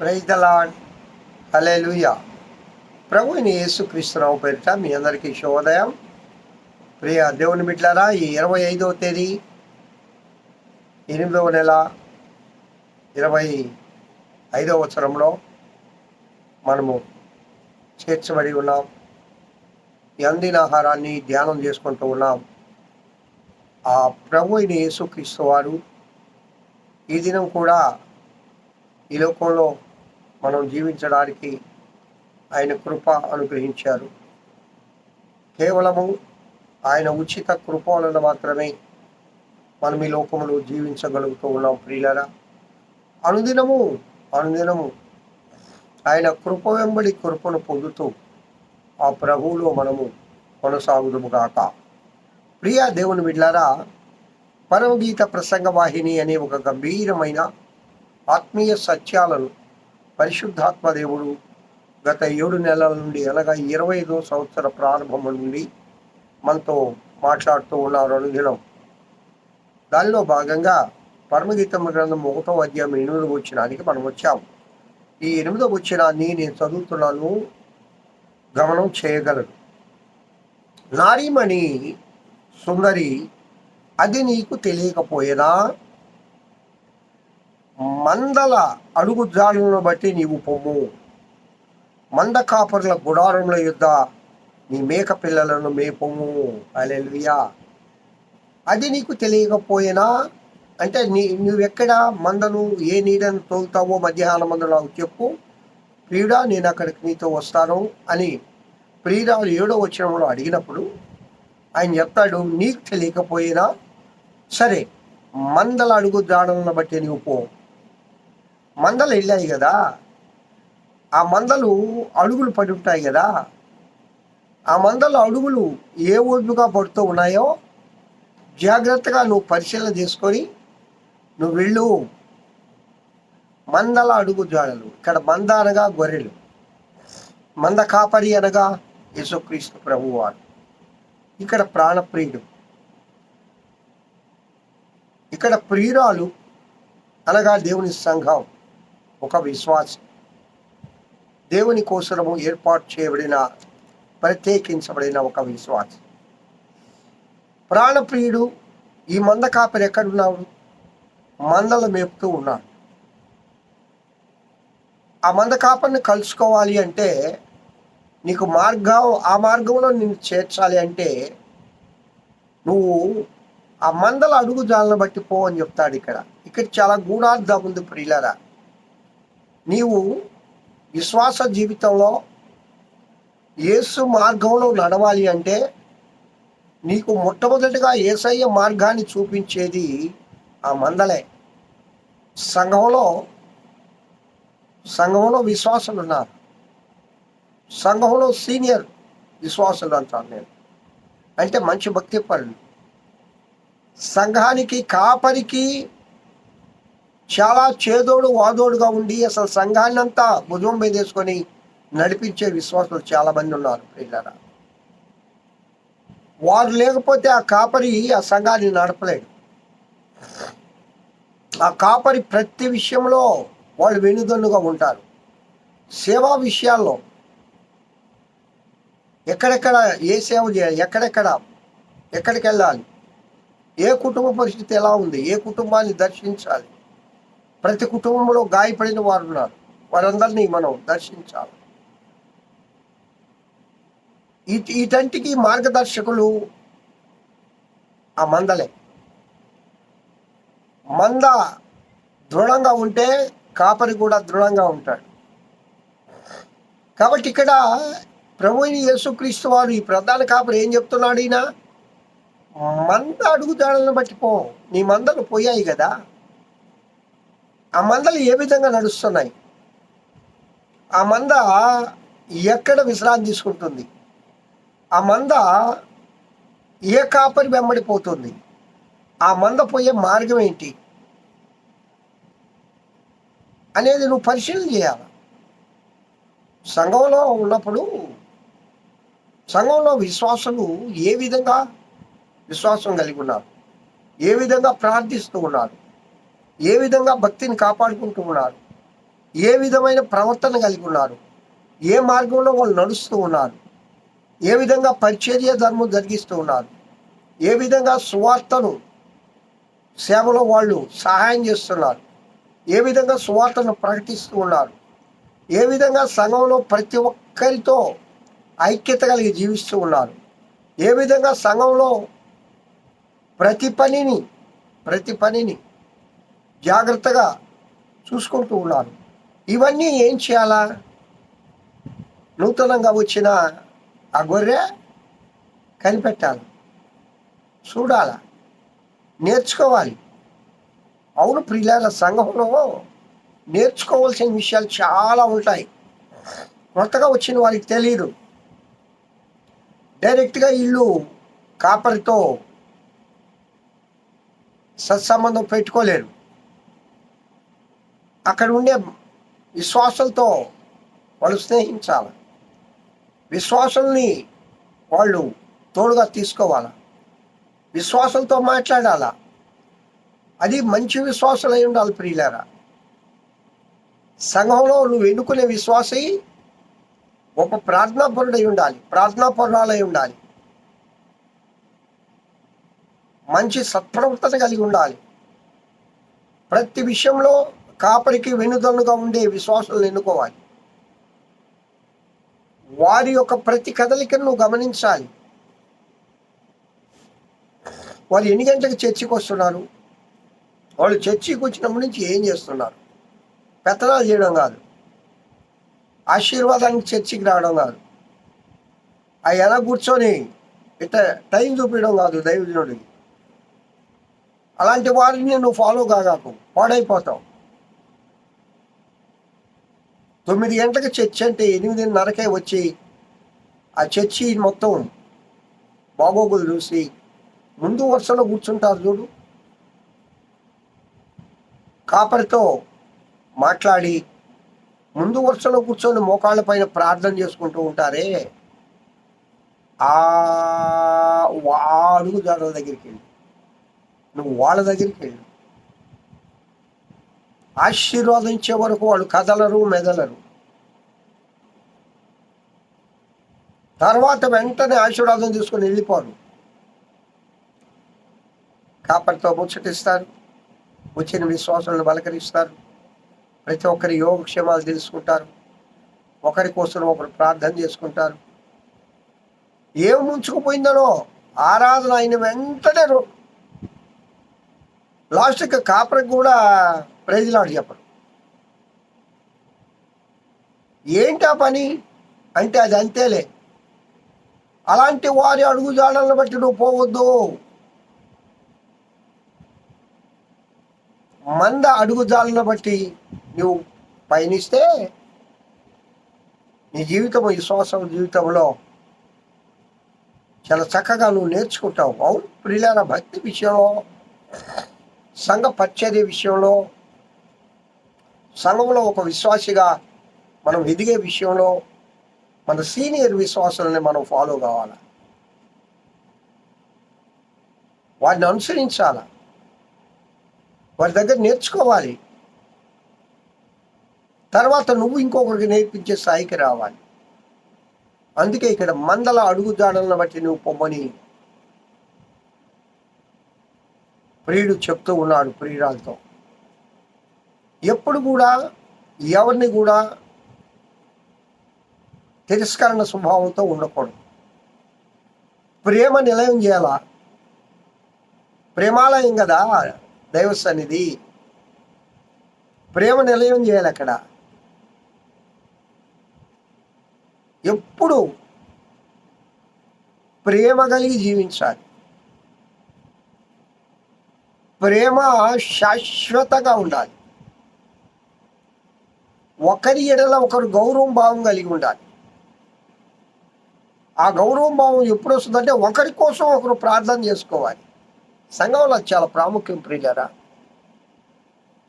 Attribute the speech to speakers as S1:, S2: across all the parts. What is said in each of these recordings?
S1: Praise the lord హల్లెలూయా ప్రభుని యేసుక్రీస్తురావు పేరిట మీ అందరికీ శుభోదయం. ప్రియ దేవుని బిడ్డారా ఈ ఇరవై ఐదవ తేదీ ఎనిమిదవ నెల ఇరవై ఐదవ సంవత్సరంలో మనము చేర్చబడి ఉన్నాం. ఈ అందిన ఆహారాన్ని ధ్యానం చేసుకుంటూ ఉన్నాం. ఆ ప్రభు అయిన యేసుక్రీస్తు వారు ఈ దినం కూడా ఈ లోకంలో మనం జీవించడానికి ఆయన కృప అనుగ్రహించారు. కేవలము ఆయన ఉచిత కృప వలన మాత్రమే మనం ఈ లోకంలో జీవించగలుగుతూ ఉన్నాం ప్రియులరా. అనుదినము అనుదినము ఆయన కృప వెంబడి కృపను పొందుతూ ఆ ప్రభువులో మనము కొనసాగుదము గాక. ప్రియా దేవుని బిడ్లారా పరమగీత ప్రసంగ వాహిని అనే ఒక గంభీరమైన ఆత్మీయ సత్యాలను పరిశుద్ధాత్మ దేవుడు గత ఏడు నెలల నుండి అనగా ఇరవై ఐదో సంవత్సర ప్రారంభం నుండి మనతో మాట్లాడుతూ ఉన్నారు అనుదినం. దానిలో భాగంగా పరమగీతం గ్రంథం ఒకటో అధ్యాయం ఎనిమిదవ వచ్చినానికి మనం వచ్చాం ఈ ఎనిమిదో వచ్చినాన్ని నేను చదువుతున్నాను గమనం చేయగలను. నారీమణి సుందరి అది నీకు తెలియకపోయేదా? మందల అడుగు జాడులను బట్టి నీవు పొమ్ము. మంద కాపర్ల గుడారముల యుద్ధ నీ మేక పిల్లలను మేపొమ్ము అలెలుయా అది నీకు తెలియకపోయినా? అంటే నీ నువ్వెక్కడ మందను ఏ నీడను తోలుతావో మధ్యాహ్నం మందు నాకు చెప్పు. ప్రియుడా నేను అక్కడికి నీతో వస్తాను అని ప్రియురాలు ఏడో వచ్చినంలో అడిగినప్పుడు ఆయన చెప్తాడు నీకు తెలియకపోయినా? సరే మందల అడుగు జాడలను బట్టి నీవు పో. మందలు వెళ్ళాయి కదా. ఆ మందలు అడుగులు పడి ఉంటాయి కదా. ఆ మందల అడుగులు ఏ ఓపుగా పడుతూ ఉన్నాయో జాగ్రత్తగా నువ్వు పరిశీలన చేసుకొని నువ్వు వెళ్ళు. మందల అడుగు జాడలు. ఇక్కడ మంద అనగా గొర్రెలు. మంద కాపరి అనగా యేసుక్రీస్తు ప్రభువారు. ఇక్కడ ప్రాణప్రియుడు. ఇక్కడ ప్రియురాలు అనగా దేవుని సంఘం. ఒక విశ్వాసం. దేవుని కోసము ఏర్పాటు చేయబడిన ప్రత్యేకించబడిన ఒక విశ్వాసి. ప్రాణప్రియుడు ఈ మంద కాపరి ఎక్కడున్నాడు? మందలు మేపుతూ ఉన్నాడు. ఆ మంద కాపరిని కలుసుకోవాలి అంటే నీకు మార్గం ఆ మార్గంలో నిన్ను చేర్చాలి అంటే నువ్వు ఆ మందల అడుగు జాలను బట్టి పో అని చెప్తాడు ఇక్కడ. ఇక్కడ చాలా గూఢార్థం ఉంది ప్రియులరా. నీవు విశ్వాస జీవితంలో యేసు మార్గంలో నడవాలి అంటే నీకు మొట్టమొదటిగా ఏసయ్య మార్గాన్ని చూపించేది ఆ మందలే. సంఘంలో సంఘంలో విశ్వాసులు ఉన్నారు. సంఘంలో సీనియర్ విశ్వాసులు అంటాను నేను. అంటే మంచి భక్తి పనులు సంఘానికి కాపరికి చాలా చేదోడు వాదోడుగా ఉండి అసలు సంఘాన్ని అంతా భుజం మీద వేసుకొని నడిపించే విశ్వాసులు చాలా మంది ఉన్నారు ప్రియులరా. వారు లేకపోతే ఆ కాపరి ఆ సంఘాన్ని నడపలేడు. ఆ కాపరి ప్రతి విషయంలో వాళ్ళు వెనుదన్నుగా ఉంటారు. సేవా విషయాల్లో ఎక్కడెక్కడ ఏ సేవ చేయాలి ఎక్కడెక్కడ ఎక్కడికి వెళ్ళాలి ఏ కుటుంబ పరిస్థితి ఎలా ఉంది ఏ కుటుంబాన్ని దర్శించాలి ప్రతి కుటుంబంలో గాయపడిన వారు ఉన్నారు. వారందరినీ మనం దర్శించాలి. ఇటంటికి మార్గదర్శకులు ఆ మందలే. మంద దృఢంగా ఉంటే కాపరి కూడా దృఢంగా ఉంటాడు. కాబట్టి ఇక్కడ ప్రభుని యేసుక్రీస్తు వారు ఈ ప్రధాన కాపరి ఏం చెప్తున్నాడు ఈయన? మంద అడుగుదాడలను బట్టి పో. నీ మందలు పోయాయి కదా. ఆ మందలు ఏ విధంగా నడుస్తున్నాయి? ఆ మంద ఎక్కడ విశ్రాంతి తీసుకుంటుంది? ఆ మంద ఏ కాపరి వెంబడిపోతుంది ఆ మంద పోయే మార్గం ఏంటి? అనేది నువ్వు పరిశీలన చేయాలి. సంఘంలో ఉన్నప్పుడు సంఘంలో విశ్వాసులు ఏ విధంగా విశ్వాసం కలిగి ఉన్నారు? ఏ విధంగా ప్రార్థిస్తూ ఉన్నారు? ఏ విధంగా భక్తిని కాపాడుకుంటూ ఉన్నారు ఏ విధమైన ప్రవర్తన కలిగి ఉన్నారు? ఏ మార్గంలో వాళ్ళు నడుస్తూ ఉన్నారు? ఏ విధంగా పరిచర్య ధర్మం జరిగిస్తూ ఉన్నారు? ఏ విధంగా సువార్తను సేవలో వాళ్ళు సహాయం చేస్తున్నారు? ఏ విధంగా సువార్తను ప్రకటిస్తూ ఉన్నారు? ఏ విధంగా సంఘంలో ప్రతి ఒక్కరితో ఐక్యత కలిగి జీవిస్తూ ఉన్నారు? ఏ విధంగా సంఘంలో ప్రతి పనిని ప్రతి పనిని జాగ్రత్తగా చూసుకుంటూ ఉన్నారు. ఇవన్నీ ఏం చేయాలా? నూతనంగా వచ్చిన ఆ గొర్రె కనిపెట్టాలి. చూడాల? నేర్చుకోవాలి. అవును ప్రియుల సంఘంలో నేర్చుకోవాల్సిన విషయాలు చాలా ఉంటాయి. కొత్తగా వచ్చిన వారికి తెలియదు డైరెక్ట్గా ఇల్లు కాపరితో సత్సంబంధం పెట్టుకోలేరు. అక్కడ ఉండే విశ్వాసులతో వాళ్ళు స్నేహించాలి. విశ్వాసుల్ని వాళ్ళు తోడుగా తీసుకోవాలా. విశ్వాసులతో మాట్లాడాలా? అది మంచి విశ్వాసులు అయి ఉండాలి ప్రియులారా. సంఘంలో నువ్వు ఎన్నుకునే విశ్వాసి ఒక ప్రార్థనాపరుడై ఉండాలి. ప్రార్థనాపరురాలై ఉండాలి. మంచి సత్ప్రవర్తన కలిగి ఉండాలి. ప్రతి విషయంలో కాపరికి వెనుదన్నుగా ఉండే విశ్వాసులను ఎన్నుకోవాలి. వారి యొక్క ప్రతి కదలికను నువ్వు గమనించాలి. వారు ఎన్ని గంటలకు చర్చికి వస్తున్నారు? వాళ్ళు చర్చికి వచ్చినప్పటి నుంచి ఏం చేస్తున్నారు? పెత్తనాలు చేయడం కాదు. ఆశీర్వాదానికి చర్చికి రావడం కాదు. ఆ ఎలా కూర్చొని ఇట్ట టైం చూపించడం కాదు దైవజనుడికి. అలాంటి వారిని నువ్వు ఫాలో కాగాకు పాడైపోతావు. తొమ్మిది గంటలకు చర్చి అంటే ఎనిమిదిన్నరకే వచ్చి ఆ చర్చి మొత్తం బాగోగులు చూసి ముందు వరుసలో కూర్చుంటారు చూడు. కాపరితో మాట్లాడి ముందు వరుసలో కూర్చొని మోకాళ్ళ పైన ప్రార్థన చేసుకుంటూ ఉంటారే. ఆ వా- అడుగు దగ్గరికి వెళ్ళి. నువ్వు వాళ్ళ దగ్గరికి వెళ్ళు. ఆశీర్వాదించే వరకు వాళ్ళు కదలరు మెదలరు. తర్వాత వెంటనే ఆశీర్వాదం తీసుకొని వెళ్ళిపోరు. కాపరితో ముచ్చటిస్తారు వచ్చిన విశ్వాసాలను బలకరిస్తారు ప్రతి ఒక్కరి యోగక్షేమాలు తెలుసుకుంటారు. ఒకరి కోసం ఒకరు ప్రార్థన చేసుకుంటారు. ఏం ముంచుకుపోయిందనో ఆరాధన అయిన వెంటనే రో- లాస్ట్కి కాపరికి కూడా ప్రైజ్లాడు చెప్పరు. ఏంటి ఆ పని? అంటే అది అంతేలే. అలాంటి వారి అడుగుజాడలను బట్టి నువ్వు పోవద్దు. మంద అడుగుజాలను బట్టి నువ్వు పయనిస్తే నీ జీవితం విశ్వాసం జీవితంలో చాలా చక్కగా నువ్వు నేర్చుకుంటావు. అవును ప్రియుల భక్తి విషయంలో సంఘ పరిచర్య విషయంలో సంఘంలో ఒక విశ్వాసిగా మనం ఎదిగే విషయంలో మన సీనియర్ విశ్వాసాలని మనం ఫాలో కావాలి? వారిని అనుసరించాలి? వారి దగ్గర నేర్చుకోవాలి. తర్వాత నువ్వు ఇంకొకరికి నేర్పించే స్థాయికి రావాలి. అందుకే ఇక్కడ మందల అడుగుదాడలను బట్టి నువ్వు పొమ్మని ప్రియుడు చెప్తూ ఉన్నాడు ప్రియురాలతో. ఎప్పుడు కూడా ఎవరిని కూడా తిరస్కరణ స్వభావంతో ఉండకూడదు. ప్రేమ నిలయం చేయాలా? ప్రేమాలయం కదా దైవ సన్నిధి. ప్రేమ నిలయం చేయాలి అక్కడ. ఎప్పుడు ప్రేమ కలిగి జీవించాలి. ప్రేమ శాశ్వతగా ఉండాలి. ఒకరి ఎడల ఒకరు గౌరవం భావం కలిగి ఉండాలి. ఆ గౌరవం భావం ఎప్పుడు వస్తుందంటే ఒకరి కోసం ఒకరు ప్రార్థన చేసుకోవాలి. సంఘంలో చాలా ప్రాముఖ్యం ప్రియులరా.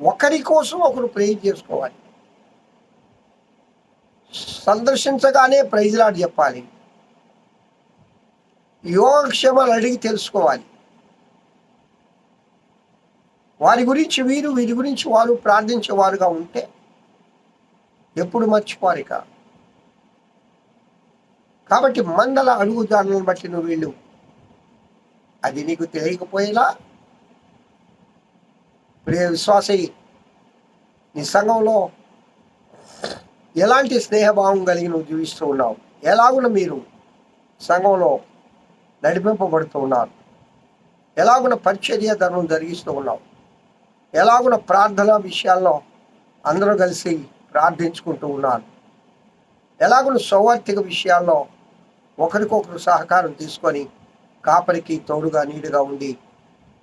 S1: ఒకరి కోసం ఒకరు ప్రేయర్ చేసుకోవాలి. సందర్శించగానే ప్రైజ్లాడు చెప్పాలి. యోగక్షేమాలు అడిగి తెలుసుకోవాలి. వారి గురించి వీరు వీరి గురించి వారు ప్రార్థించేవారుగా ఉంటే ఎప్పుడు మర్చిపోరిక కాబట్టి మందల అడుగుజాడలను బట్టి నువ్వు వీళ్ళు. అది నీకు తెలియకపోయేలా ప్రియ విశ్వాసి నీ సంఘంలో ఎలాంటి స్నేహభావం కలిగి నువ్వు జీవిస్తూ ఉన్నావు? ఎలాగున మీరు సంఘంలో నడిపింపబడుతూ ఉన్నారు? ఎలాగున పరిచర్య ధర్మం జరిగిస్తూ ఉన్నావు? ఎలాగున ప్రార్థన విషయాల్లో అందరూ కలిసి ప్రార్థించుకుంటూ ఉన్నారు ఎలాగున సౌవార్థిక విషయాల్లో ఒకరికొకరు సహకారం తీసుకొని కాపరికి తోడుగా నీడుగా ఉండి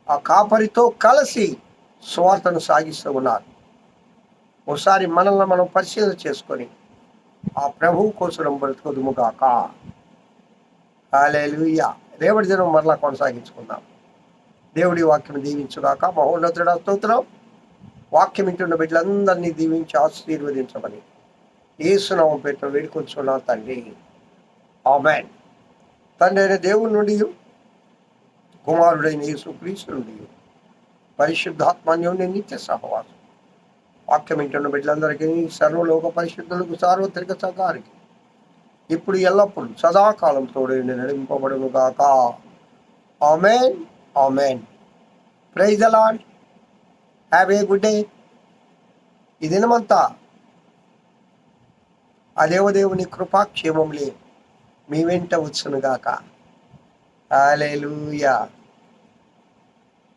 S1: ఆ కాపరితో కలిసి సువార్తను సాగిస్తూ ఉన్నారు. ఒకసారి మనల్ని మనం పరిశీలన చేసుకొని ఆ ప్రభువు కోసం బ్రతుకుదుముగాక. హాలేలుయ్య రేపటి దినం మరలా కొనసాగించుకుందాం. దేవుడి వాక్యం దీవించుగాక. మహోన్నతుడ స్తోత్రం. వాక్యం వింటున్న బిడ్డలందరినీ దీవించి ఆశీర్వదించమని. ఏసునామం పెట్టిన వేడుకొచ్చున్నా తండ్రి. ఆమెన్. తండ్రి అయిన దేవుని నుండి కుమారుడైన యేసు క్రీస్తు నుండి పరిశుద్ధాత్మాన్యోని నిత్య సహవాసం. వాక్యం వింటున్న బిడ్డలందరికీ సర్వలోక పరిశుద్ధులకు సార్వత్రిక సంఘానికి ఇప్పుడు ఎల్లప్పుడు సదాకాలం తోడైండి నడిపింపబడును గాక. ఆమెన్. ఆమెన్. ప్రైజ్ అలాంటి హ్యావ్ ఏ గుడ్ డే ఈ దినమంతా ఆ దేవదేవుని కృపాక్షేమములే మీ వెంట వచ్చునుగాక హాలేలుయా